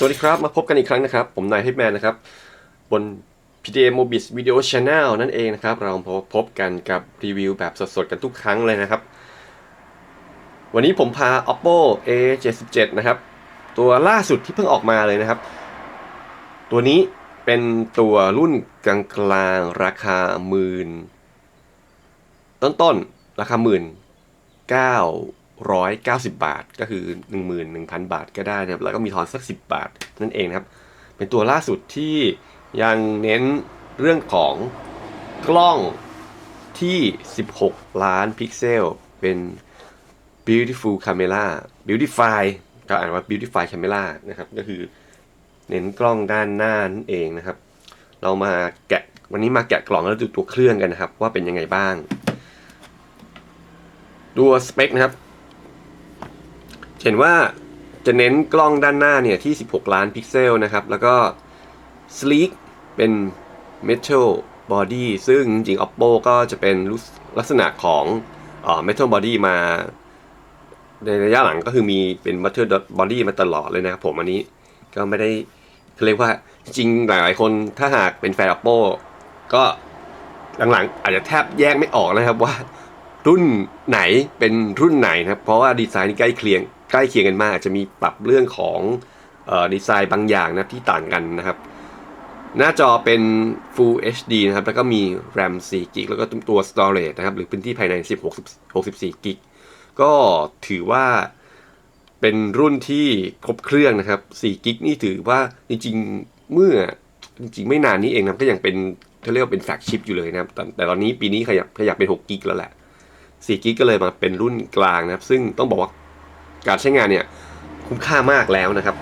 สวัสดีครับ มาพบกันอีกครั้งนะครับ ผมนายฮิปแมนนะครับ บน PDA Mobis Video Channel นั่นเองนะครับ เราพบกันกับรีวิวแบบสดๆ กันทุกครั้งเลยนะครับ วันนี้ผมพา Oppo A77 นะครับ ตัวล่าสุดที่เพิ่งออกมาเลยนะครับ ตัวนี้เป็นตัวรุ่นกลางๆ ราคาหมื่นต้นๆ ราคาหมื่นเก้า ร้อยเก้าสิบบาท ก็คือหนึ่งหมื่นหนึ่งพันบาทก็ได้นะครับ แล้วก็มีทอนสักสิบบาท นั่นเองนะครับ เป็นตัวล่าสุดที่ยังเน้นเรื่องของกล้องที่ 16 ล้านพิกเซล เป็น beautiful camera beautify ก็อ่านว่า beautify camera นะครับ ก็คือเน้นกล้องด้านหน้านั่นเองนะครับ เรามาแกะวันนี้มาแกะกล่องแล้วดูตัวเครื่องกันนะครับ ว่าเป็นยังไงบ้าง ตัวสเปคนะครับ เห็นว่าจะเน้นกล้องด้านหน้าเนี่ยที่ 16 ล้านพิกเซลนะครับ แล้วก็ sleek เป็น metal body ซึ่งจริง oppo ก็จะเป็นลักษณะของเอ่อ metal body มา ในระยะหลังก็คือมีเป็น metal body มาตลอดเลยนะครับผมอันนี้ก็ไม่ได้เขาเรียกว่าจริงหลายๆคนถ้าหากเป็นแฟน oppo ก็หลังๆ อาจจะแทบแยกไม่ออกนะครับว่ารุ่นไหนเป็นรุ่นไหนนะครับ เพราะว่าดีไซน์นี่ใกล้เคียง ใกล้เคียงกันมากอาจจะมีปรับเรื่องของออดีไซน์บางอย่างนะที่ต่างกันนะครับ หน้าจอเป็น Full HD นะครับ แล้วก็มี RAM 4 g b แล้วก็ตัว Storage นะครับ หรือพื้นที่ภายใน 16 64 g b ก็ถือว่าเป็นรุ่นที่ครบเครื่องนะครับ4 g b นี่ถือว่าจริงๆ เมื่อจริงๆ ไม่นานนี้เองนะก็ยังเป็นเขาเรียกว่าเป็นแฟกชิพอยู่เลยนะครับแต่แต่ตอนนี้ปีนี้ขยับขยับเป็น6 g b แล้วแหละ4 g b ก็เลยมาเป็นรุ่นกลางนะครับ ซึ่งต้องบอกว่า การใช้งานเนี่ยคุ้มค่ามากแล้วนะครับ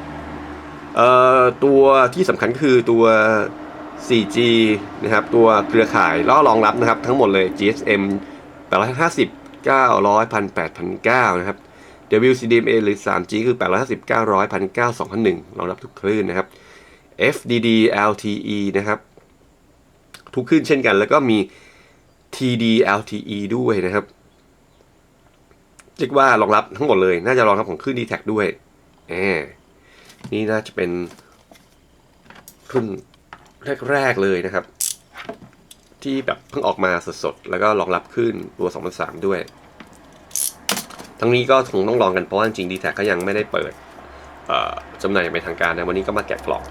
เอ่อตัวที่สำคัญก็คือตัว 4G นะครับตัวเครือข่ายล่อรองรับนะครับ ทั้งหมดเลย GSM 850 900 18,900นะครับ WCDMA หรือ 3G คือ 850 900 1,900 2,001รองรับทุกคลื่นนะครับ FDD LTE นะครับ ทุกคลื่นเช่นกัน แล้วก็มี TD LTE ด้วยนะครับ เรียกว่ารองรับทั้งหมดเลย น่าจะรองรับของคลื่น d t แทด้วยแหมนี่น่าจะเป็นรุ่นแรกๆเลยนะครับ ที่แบบเพิ่งออกมาสดๆ แล้วก็รองรับขึ้นตัว2003 ด้วย ทั้งนี้ก็คงต้องลองกันเพราะว่าจริงดีแท็ก็ยังไม่ได้เปิดจำหน่ายอย่างเป็นทางการนะวันนี้ก็มาแกะกล่อง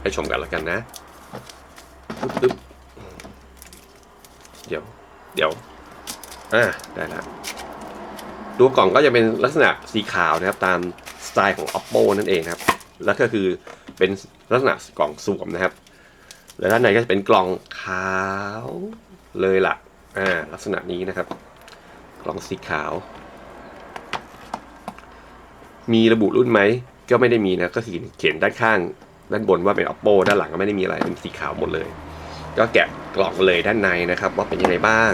ให้ชมกันแล้วกันนะปึ๊บเดี๋ยว เดี๋ยว อ่า ได้แล้ว ตัวกล่องก็จะเป็นลักษณะสีขาวนะครับตามสไตล์ของ oppo นั่นเองครับ แล้วก็คือเป็นลักษณะกล่องสวมนะครับ แล้วด้านในก็จะเป็นกล่องขาวเลยล่ะอ่าลักษณะนี้นะครับ กล่องสีขาว มีระบุรุ่นไหมก็ไม่ได้มีนะก็คือเขียนด้านข้างด้านบนว่าเป็น oppo ด้านหลังก็ไม่ได้มีอะไรเป็นสีขาวหมดเลย ก็แกะกล่องเลยด้านในนะครับ ว่าเป็นยังไงบ้าง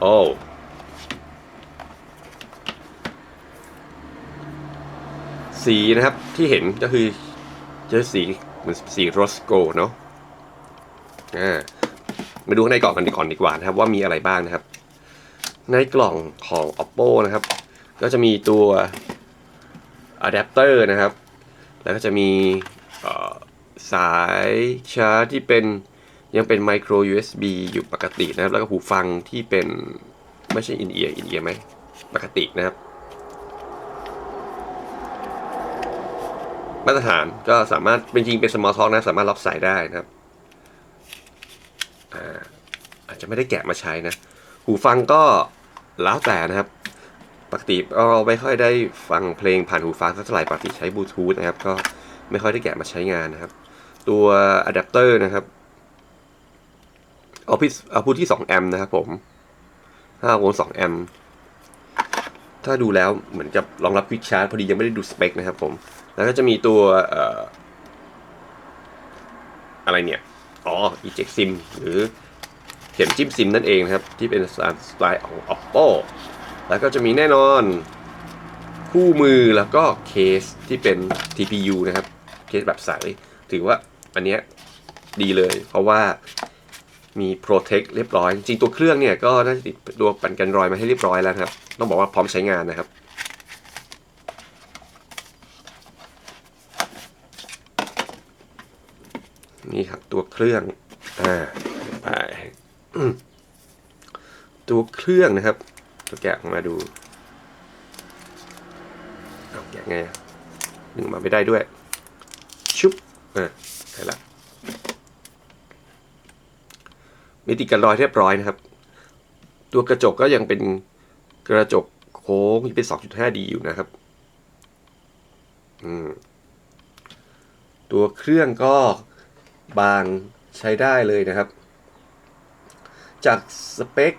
โอ้ สีนะครับที่เห็นก็คือจะสีเหมือนสีโรสโกเนาะอ่ามาดูข้างในกล่องกันดีก่อนดีกว่านะครับ ว่ามีอะไรบ้างนะครับ ในกล่องของ oppo นะครับ ก็จะมีตัวอะแดปเตอร์นะครับ แล้วก็จะมีสายชาร์จที่เป็นยังเป็น micro USB อยู่ปกตินะครับ แล้วก็หูฟังที่เป็นไม่ใช่อินเอียร์อินเอียร์ไหมปกตินะครับ มาตรฐานก็สามารถเป็นจริงเป็น small talk นะ สามารถรับสายได้นะครับอาอาจจะไม่ได้แกะมาใช้นะ หูฟังก็แล้วแต่นะครับ ปกติก็ไม่ค่อยได้ฟังเพลงผ่านหูฟังสักเท่าไหร่ปกติใช้บลูทูธนะครับ ก็ไม่ค่อยได้แกะมาใช้งานนะครับ ตัวอะแดปเตอร์นะครับเอาพิเอาพูดที่ 2 แอมป์นะครับผม5โวลต์2แอมป์ถ้าดูแล้วเหมือนจะรองรับควิกชาร์จพอดียังไม่ได้ดูสเปคนะครับผม แล้วก็จะมีตัวอะไรเนี่ย อ๋อ eject sim หรือเข็มจิ้มซิมนั่นเองครับ ที่เป็นสไตล์ของ oppo แล้วก็จะมีแน่นอนคู่มือแล้วก็เคสที่เป็น TPU นะครับ เคสแบบใส ถือว่าอันเนี้ยดีเลย เพราะว่ามี Protect เรียบร้อย จริงตัวเครื่องเนี่ยก็น่าจะติดตัวกันกันรอยมาให้เรียบร้อยแล้วครับ ต้องบอกว่าพร้อมใช้งานนะครับ นี่ครับตัวเครื่องอ่าไปตัวเครื่องนะครับ ตัวแกะออกมาดูเอาแกะไงหนึ่งมาไม่ได้ด้วย ชุบอ่าได้ละมีติดกันรอยเรียบร้อยนะครับ ตัวกระจกก็ยังเป็นกระจกโค้งที่เป็น 2.5D อยู่นะครับ อืม ตัวเครื่องก็ บางใช้ได้เลยนะครับ จากสเปค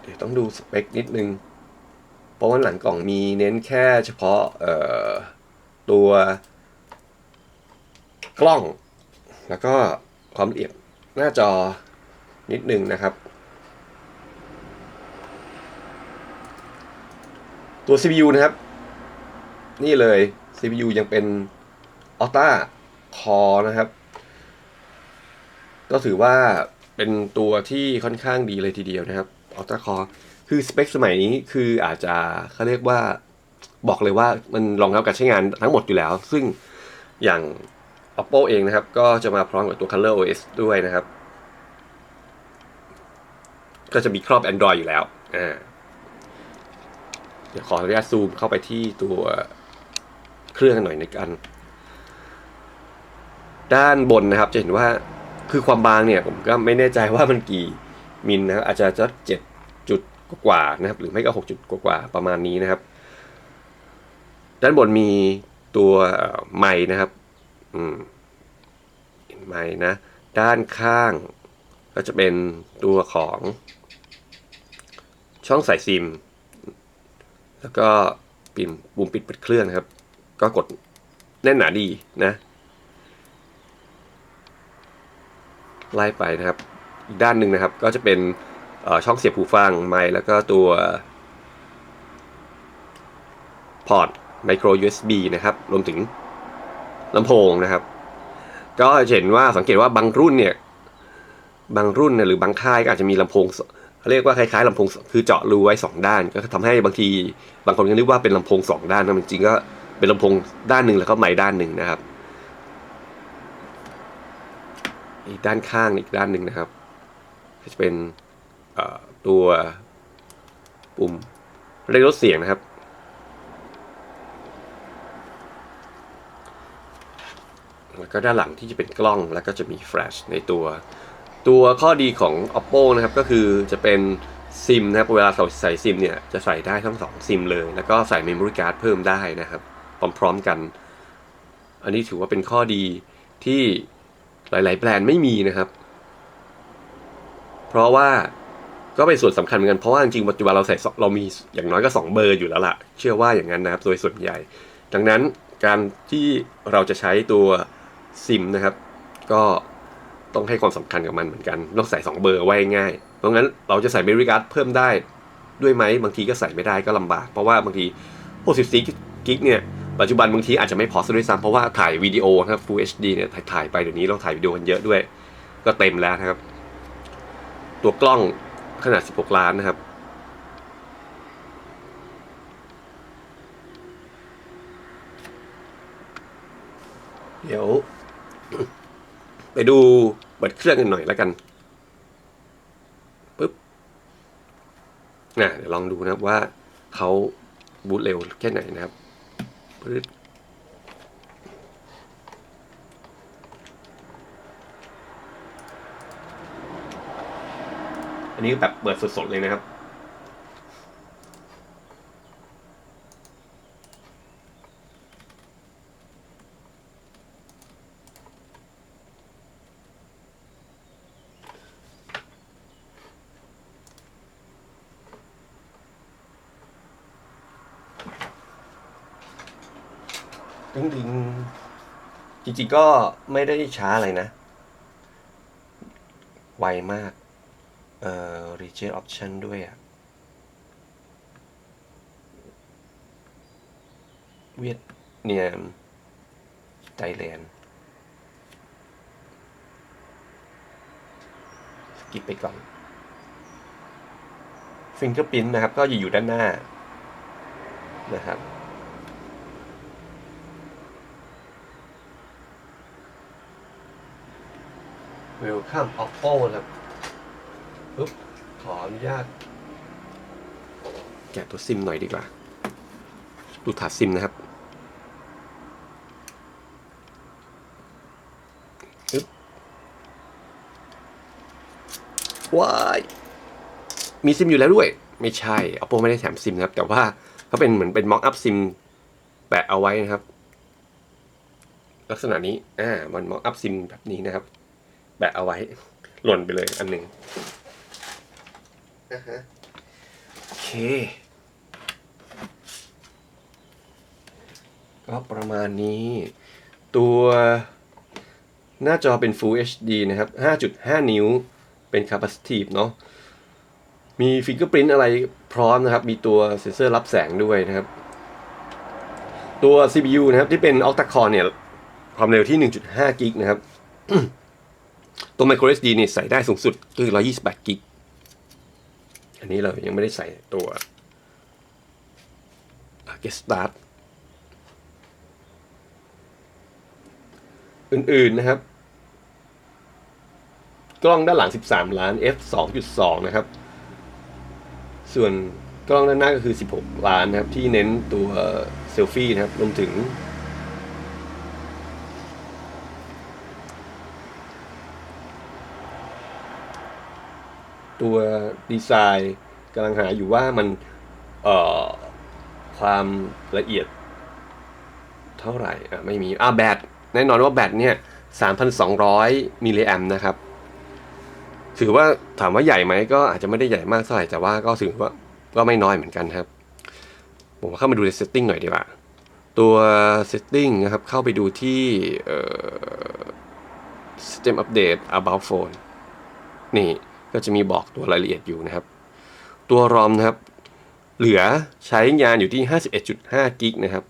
เดี๋ยวต้องดูสเปคนิดนึง เพราะว่าหลังกล่องมีเน้นแค่เฉพาะตัวกล้อง แล้วก็ความละเอียดหน้าจอนิดนึงนะครับ ตัว CPU นะครับ นี่เลย CPU ยังเป็น Ultra Core นะครับ ก็ถือว่าเป็นตัวที่ค่อนข้างดีเลยทีเดียวนะครับ Ultra Core คือสเปคสมัยนี้คืออาจจะเขาเรียกว่าบอกเลยว่ามันรองรับการใช้งานทั้งหมดอยู่แล้ว ซึ่งอย่าง Oppo เองนะครับ ก็จะมาพร้อมกับตัว Color OS ด้วยนะครับ ก็จะมีครอบ Android อยู่แล้วอ่าเดี๋ยวขออนุญาตซูมเข้าไปที่ตัวเครื่องหน่อยในกัน ด้านบนนะครับจะเห็นว่าคือความบางเนี่ยผมก็ไม่แน่ใจว่ามันกี่มิลนะครับอาจจะจะเจ็ดจุดกว่านะครับหรือไม่ก็หกจุดกว่าประมาณนี้นะครับ ด้านบนมีตัวไม้นะครับอืมไม้นะ ด้านข้างก็จะเป็นตัวของ ช่องใส่ซิม แล้วก็ปิ่มปุ่มปิดปิดเครื่องนะครับ ก็กดแน่นหนาดีนะ ไล่ไปนะครับ อีกด้านหนึ่งนะครับ ก็จะเป็นช่องเสียบหูฟังไมค์แล้วก็ตัวพอร์ตไมโคร USB นะครับ รวมถึงลำโพงนะครับ ก็จะเห็นว่าสังเกตว่าบางรุ่นเนี่ย บางรุ่นเนี่ยหรือบางค่ายก็อาจจะมีลำโพงเขาเรียกว่าคล้ายๆลำโพงคือเจาะรูไว้สองด้าน ก็ทำให้บางที บางคนก็นึกว่าเป็นลำโพงสองด้านนะจริงๆก็เป็นลำโพงด้านหนึ่งแล้วก็ไม้ด้านหนึ่งนะครับ อีกด้านข้างอีกด้านหนึ่งนะครับ ก็จะเป็นตัวปุ่มเรียกลดเสียงนะครับ แล้วก็ด้านหลังที่จะเป็นกล้องแล้วก็จะมีแฟลชในตัว ตัวข้อดีของ oppo นะครับก็คือจะเป็นซิมนะครับเวลาเราใส่ซิมเนี่ยจะใส่ได้ทั้งสองซิมเลย แล้วก็ใส่ memory card เพิ่มได้นะครับ พร้อมๆกัน อันนี้ถือว่าเป็นข้อดีที่ หลาย ๆ แบรนด์ไม่มีนะครับ เพราะว่าก็เป็นส่วนสำคัญเหมือนกันเพราะว่าจริงๆปัจจุบันเราใส่เรามีอย่างน้อยก็2เบอร์อยู่แล้วล่ะ เชื่อว่าอย่างนั้นนะครับ โดยส่วนใหญ่ ดังนั้นการที่เราจะใช้ตัวซิมนะครับ ก็ต้องให้ความสำคัญกับมันเหมือนกันต้องใส่ 2 เบอร์ไว้ง่าย เพราะงั้นเราจะใส่เมมโมรี่การ์ดเพิ่มได้ด้วยไหมบางทีก็ใส่ไม่ได้ก็ลำบาก เพราะว่าบางที64กิกเนี่ย ปัจจุบันบางทีอาจจะไม่พอซะด้วยซ้ำเพราะว่าถ่ายวิดีโอนะครับ Full HD เนี่ยถ่ายไปเดี๋ยวนี้เราถ่ายวิดีโอกันเยอะด้วย ก็เต็มแล้วนะครับ ตัวกล้องขนาด 16 ล้านนะครับ เดี๋ยว ไปดูเปิดเครื่องกันหน่อยแล้วกันปึ๊บน่ะเดี๋ยวลองดูนะครับว่าเขาบูตเร็วแค่ไหนนะครับ ปึ๊ดอันนี้แบบเปิดสดๆเลยนะครับ ดึงดึงจริงๆก็ไม่ได้ช้าอะไรนะ ไวมาก เอ่อ reject option ด้วยอะเวียดเนียมไทยแลนด์สกิปไปก่อน Fingerprint นะครับ ก็อยู่อยู่ด้านหน้านะครับ Welcome Oppo นะครับปุ๊บขออนุญาต แกะตัวซิมหน่อยดีกว่า ดูถาดซิมนะครับปึ๊บว้ายมีซิมอยู่แล้วด้วย ไม่ใช่ Oppo ไม่ได้แถมซิมนะครับ แต่ว่าเขาเป็นเหมือนเป็น mock up ซิมแปะเอาไว้นะครับ ลักษณะนี้ อ่า มัน mock up ซิมแบบนี้นะครับ แปะเอาไว้ หล่นไปเลยอันหนึ่งอ่าฮะโอเค ก็ประมาณนี้ ตัวหน้าจอเป็น Full HD นะครับ 5.5 นิ้วเป็น capacitive เนาะมี fingerprint อะไรพร้อมนะครับ มีตัวเซ็นเซอร์รับแสงด้วยนะครับ ตัว CPU นะครับ ที่เป็น octa core เนี่ย ความเร็วที่ 1.5 กิกนะครับ ตัว micro SD เนี่ยใส่ได้สูงสุดคือ128กิก อันนี้เรายังไม่ได้ใส่ตัว get start อื่น ๆ นะครับ กล้องด้านหลัง 13 ล้าน f 2.2 นะครับ ส่วนกล้องด้านหน้าก็คือ 16 ล้านนะครับ ที่เน้นตัวเซลฟี่นะครับรวมถึง ตัวดีไซน์กำลังหาอยู่ว่ามันเอ่อความละเอียดเท่าไหร่อะไม่มีอะแบตแน่นอนว่าแบตเนี่ย 3,200 มิลลิแอมนะครับ ถือว่าถามว่าใหญ่ไหมก็อาจจะไม่ได้ใหญ่มากเท่าไหร่ แต่ว่าก็ถือว่าก็ไม่น้อยเหมือนกันครับ ผมเข้ามาดูใน setting หน่อยดีกว่า ตัว setting นะครับ เข้าไปดูที่เอ่อ system update about phone นี่ ก็จะมีบอกตัวรายละเอียดอยู่นะครับ ตัว ROM นะครับ เหลือใช้งานอยู่ที่ 51.5 กิกนะครับ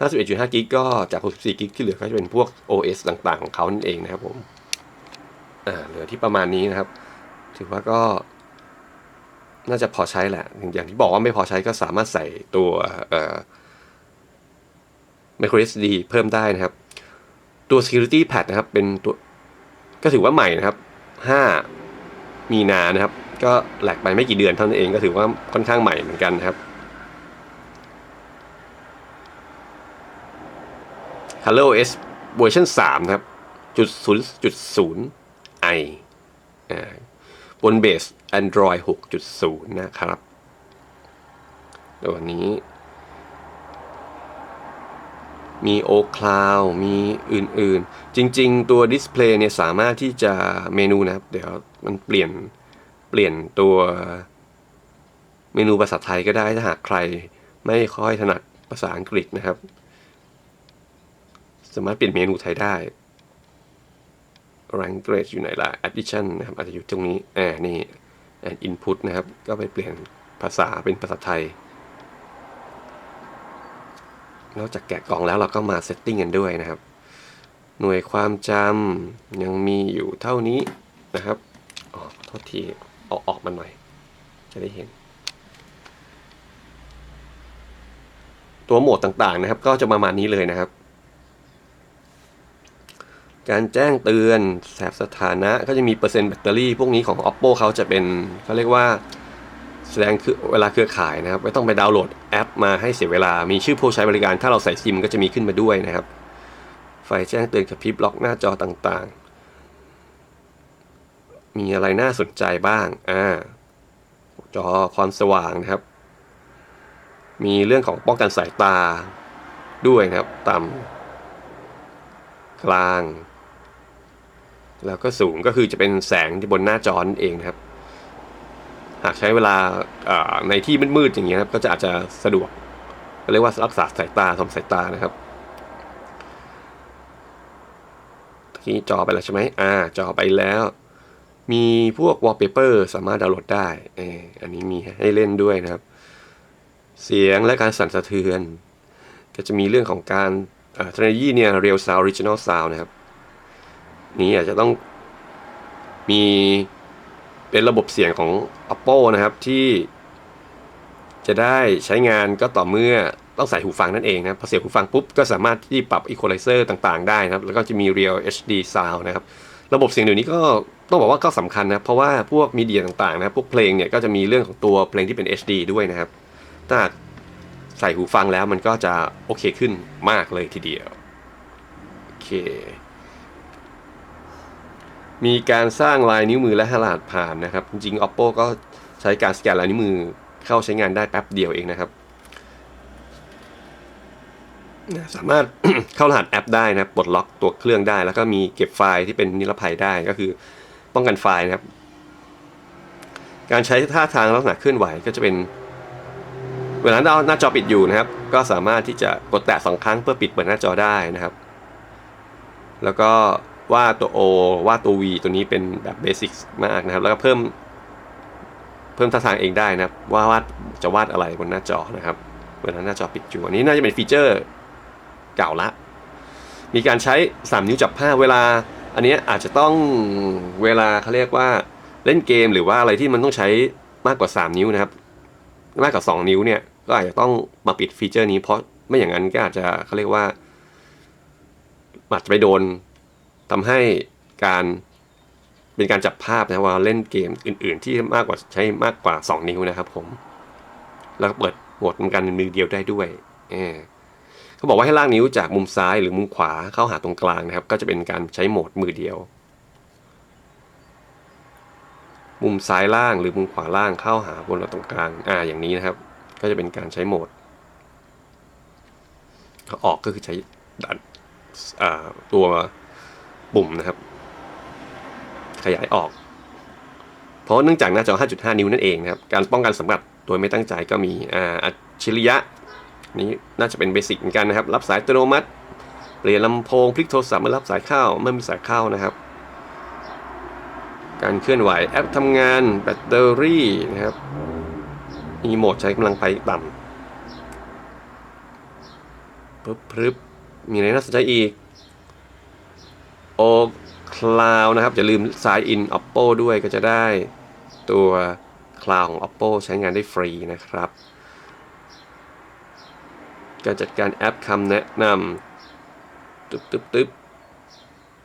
51.5 กิกก็จาก 64 กิกที่เหลือก็จะเป็นพวก OS ต่างๆ ของเขานั่นเองนะครับผมอ่าเหลือที่ประมาณนี้นะครับ ถือว่าก็น่าจะพอใช้แหละ อย่างที่บอกว่าไม่พอใช้ก็สามารถใส่ตัวเอ่อ micro SD เพิ่มได้นะครับ ตัว security pad นะครับ เป็นตัว ก็ถือว่าใหม่นะครับ 5 มีนานะครับ ก็แหลกไปไม่กี่เดือนเท่านั้นเองก็ถือว่าค่อนข้างใหม่เหมือนกันนะครับ Hello OS เวอร์ชัน3นะครับจุดศูนย์จุดศูนย์ i อ่าบนเบส Android 6.0 นะครับ ตัวนี้ มี o Cloud มีอื่นๆ จริงๆ ตัวดิสเพลย์เนี่ยสามารถที่จะเมนูนะครับ เดี๋ยวมันเปลี่ยนเปลี่ยนตัวเมนูภาษาไทยก็ได้ถ้าหากใครไม่ค่อยถนัดภาษาอังกฤษนะครับ สามารถเปลี่ยนเมนูไทยได้ language อยู่ไหนล่ะ addition นะครับ อาจจะอยู่ตรงนี้อ่านี่ and input นะครับ ก็ไปเปลี่ยนภาษาเป็นภาษาไทย นอกจากแกะกล่องแล้วเราก็มาเซตติ้งกันด้วยนะครับ หน่วยความจำยังมีอยู่เท่านี้นะครับอ๋อโทษทีเอาออกมาหน่อย จะได้เห็น ตัวโหมดต่างๆนะครับ ก็จะประมาณนี้เลยนะครับ การแจ้งเตือนแสบสถานะก็จะมีเปอร์เซ็นต์แบตเตอรี่ พวกนี้ของ oppo เขาจะเป็นเขาเรียกว่า แสดงคือเวลาเครือข่ายนะครับ ไม่ต้องไปดาวน์โหลดแอปมาให้เสียเวลา มีชื่อผู้ใช้บริการ ถ้าเราใส่ซิมก็จะมีขึ้นมาด้วยนะครับ ไฟแจ้งเตือนกับพริบล็อกหน้าจอต่างๆ มีอะไรน่าสนใจบ้าง อ่า จอความสว่างนะครับ มีเรื่องของป้องกันสายตาด้วยนะครับ ต่ำกลาง แล้วก็สูงก็คือจะเป็นแสงที่บนหน้าจอนั่นเองนะครับ หากใช้เวลาในที่มืดๆอย่างเงี้ยครับก็จะอาจจะสะดวกเรียกว่ารักษาสายตาทำสายตานะครับทีนี้จอไปแล้วใช่ไหมอ่า จอไปแล้ว มีพวก wallpaper สามารถดาวน์โหลดได้เอออันนี้มีให้เล่นด้วยนะครับ เสียงและการสั่นสะเทือน ก็จะมีเรื่องของการเทคโนโลยีเนี่ย Real Sound Original Sound นะครับ นี้อาจจะต้องมี เป็นระบบเสียงของ Oppo นะครับที่ จะได้ใช้งานก็ต่อเมื่อต้องใส่หูฟังนั่นเองนะพอเสียบหูฟังปุ๊บก็สามารถที่ปรับ Equalizer ต่างๆ ได้นะครับ แล้วก็จะมี Real HD Sound นะครับ ระบบเสียงเดี๋ยวนี้ก็ต้องบอกว่าก็สำคัญนะ เพราะว่าพวกมีเดียต่างๆนะพวกเพลงเนี่ยก็จะมีเรื่องของตัวเพลงที่เป็น HD ด้วยนะครับ ถ้าใส่หูฟังแล้วมันก็จะโอเคขึ้นมากเลยทีเดียว โอเค มีการสร้างลายนิ้วมือและรหัสผ่านนะครับ จริงๆ Oppo ก็ใช้การสแกนลายนิ้วมือเข้าใช้งานได้แป๊บเดียวเองนะครับ สามารถเข้ารหัสแอปได้นะครับปลดล็อกตัวเครื่องได้ แล้วก็มีเก็บไฟล์ที่เป็นนิรภัยได้ก็คือป้องกันไฟล์นะครับ การใช้ท่าทางลักษณะเคลื่อนไหวก็จะเป็น เวลาหน้าจอปิดอยู่นะครับ ก็สามารถที่จะกดแตะสองครั้งเพื่อปิดเปิดหน้าจอได้นะครับ แล้วก็ ว่าตัว O ว่าตัว V ตัวนี้เป็นแบบเบสิกมากนะครับ แล้วก็เพิ่มเพิ่มท่าทางเองได้นะครับ ว่าวาดจะวาดอะไรบนหน้าจอนะครับเวลาหน้าจอปิดอยู่อันนี้น่าจะเป็นฟีเจอร์เก่าละ มีการใช้ 3 นิ้วจับผ้าเวลา อันนี้อาจจะต้องเวลาเขาเรียกว่าเล่นเกมหรือว่าอะไรที่มันต้องใช้มากกว่า 3 นิ้วนะครับ มากกว่า 2 นิ้วเนี่ยก็อาจจะต้องมาปิดฟีเจอร์นี้เพราะไม่อย่างนั้นก็อาจจะเขาเรียกว่าอาจจะไปโดน ทำให้การเป็นการจับภาพนะว่าเล่นเกมอื่น ๆ ที่มากกว่าใช้มากกว่า 2 นิ้วนะครับผม แล้วก็เปิดโหมดการมือเดียวได้ด้วยเอเขาบอกว่าให้ลากนิ้วจากมุมซ้ายหรือมุมขวาเข้าหาตรงกลางนะครับ ก็จะเป็นการใช้โหมดมือเดียว มุมซ้ายล่างหรือมุมขวาล่างเข้าหาบนตรงกลางอ่าอย่างนี้นะครับ ก็จะเป็นการใช้โหมดออกก็คือใช้ดันตัว ปุ่มนะครับ ขยายออก เพราะเนื่องจากหน้าจอ 5.5 นิ้วนั่นเองนะครับ การป้องกันสำหรับโดยไม่ตั้งใจก็มีอ่าอัจฉริยะ นี้น่าจะเป็นเบสิกเหมือนกันนะครับ รับสายอัตโนมัติ เปลี่ยนลำโพงพลิกโทรศัพท์มารับสายเข้าเมื่อมีสายเข้านะครับ การเคลื่อนไหวแอปทำงานแบตเตอรี่นะครับ มีโหมดใช้กำลังไฟต่ำปึ๊บปึ๊บมีอะไรน่าสนใจอีก โอคลาวนะครับอย่าลืมสายอิน Oppo ด้วยก็จะได้ตัวคลาวของ Oppo ใช้งานได้ฟรีนะครับ การจัดการแอปคำแนะนำตึ๊บตึ๊บตึ๊บ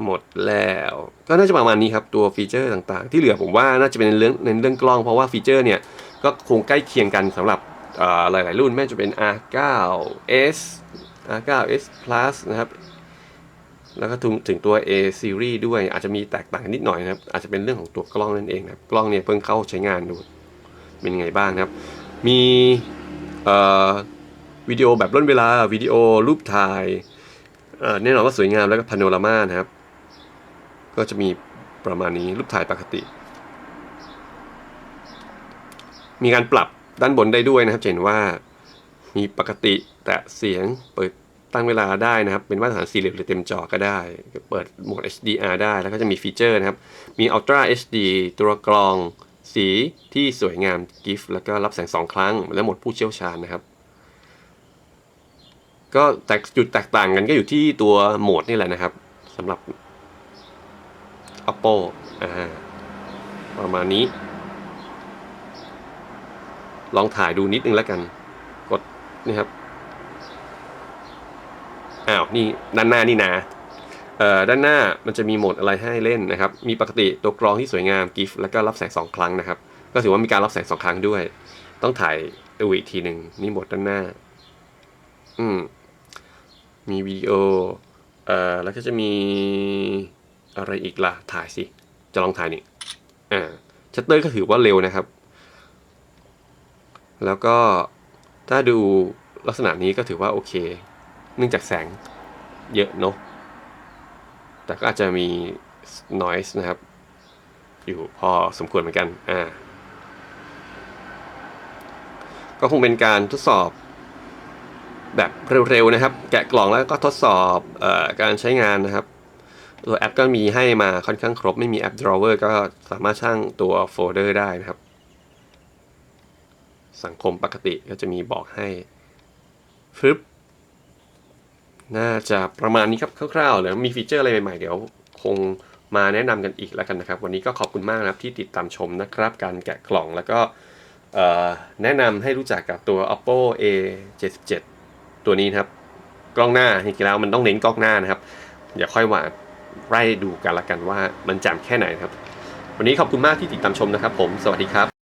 หมดแล้ว ก็น่าจะประมาณนี้ครับ ตัวฟีเจอร์ต่างๆ ที่เหลือผมว่าน่าจะเป็นเรื่องในเรื่องกล้องเพราะว่าฟีเจอร์เนี่ย ก็คงใกล้เคียงกันสำหรับหลายๆรุ่นแม้จะเป็น R9s R9s Plus นะครับ แล้วก็ถึงตัว A series ด้วยอาจจะมีแตกต่างกันนิดหน่อยนะครับ อาจจะเป็นเรื่องของตัวกล้องนั่นเองนะครับ กล้องเนี่ยเพิ่งเข้าใช้งานดู เป็นยังไงบ้างนะครับ มีวิดีโอแบบร่นเวลาวิดีโอรูปถ่ายแน่นอนว่าสวยงามแล้วก็พาโนรามานะครับ ก็จะมีประมาณนี้รูปถ่ายปกติ มีการปรับด้านบนได้ด้วยนะครับเห็นว่ามีปกติแต่เสียงเปิด ตั้งเวลาได้นะครับ เป็นมาตรฐานสี่เหลี่ยมหรือเต็มจอก็ได้ เปิดโหมด HDR ได้ แล้วก็จะมีฟีเจอร์นะครับ มี Ultra HD ตัวกรอง สีที่สวยงาม GIF แล้วก็รับแสงสองครั้ง และโหมดผู้เชี่ยวชาญนะครับ ก็แตกจุดแตกต่างกันก็อยู่ที่ตัวโหมดนี่แหละนะครับสำหรับ Oppo อ่าประมาณนี้ ลองถ่ายดูนิดนึงแล้วกัน กดนี่ครับ อ้าวนี่ด้านหน้านี่นะเอ่อด้านหน้ามันจะมีโหมดอะไรให้เล่นนะครับ มีปกติตัวกรองที่สวยงาม GIF แล้วก็รับแสงสองครั้งนะครับ ก็ถือว่ามีการรับแสงสองครั้งด้วย ต้องถ่ายดูอีกทีหนึ่งนี่โหมดด้านหน้า อืม มีวิดีโอ เอ่อ แล้วก็จะมีอะไรอีกล่ะ ถ่ายสิ จะลองถ่ายนี่อ่าชัตเตอร์ก็ถือว่าเร็วนะครับ แล้วก็ถ้าดูลักษณะนี้ก็ถือว่าโอเค เนื่องจากแสงเยอะเนอะแต่ก็อาจจะมี noise นะครับ อยู่พอสมควรเหมือนกันอ่าก็คงเป็นการทดสอบแบบเร็วๆนะครับ แกะกล่องแล้วก็ทดสอบอการใช้งานนะครับตัวแอปก็มีให้มาค่อนข้างครบ ไม่มีแอป drawer ก็สามารถสร้างตัวโฟลเดอร์ได้นะครับ สังคมปกติก็จะมีบอกให้ฟึบ น่าจะประมาณนี้ครับคร่าวๆแล้วมีฟีเจอร์อะไรใหม่ๆ เดี๋ยวคงมาแนะนำกันอีกแล้วกันนะครับ วันนี้ก็ขอบคุณมากนะครับที่ติดตามชมนะครับ การแกะกล่องแล้วก็แนะนำให้รู้จักกับตัว Oppo A77 ตัวนี้นะครับ กล้องหน้าจริงๆแล้วมันต้องเน้นกล้องหน้านะครับอย่าค่อยว่าไล่ดูกันละกันว่ามันจ่มแค่ไหนครับ วันนี้ขอบคุณมากที่ติดตามชมนะครับ ผม สวัสดีครับ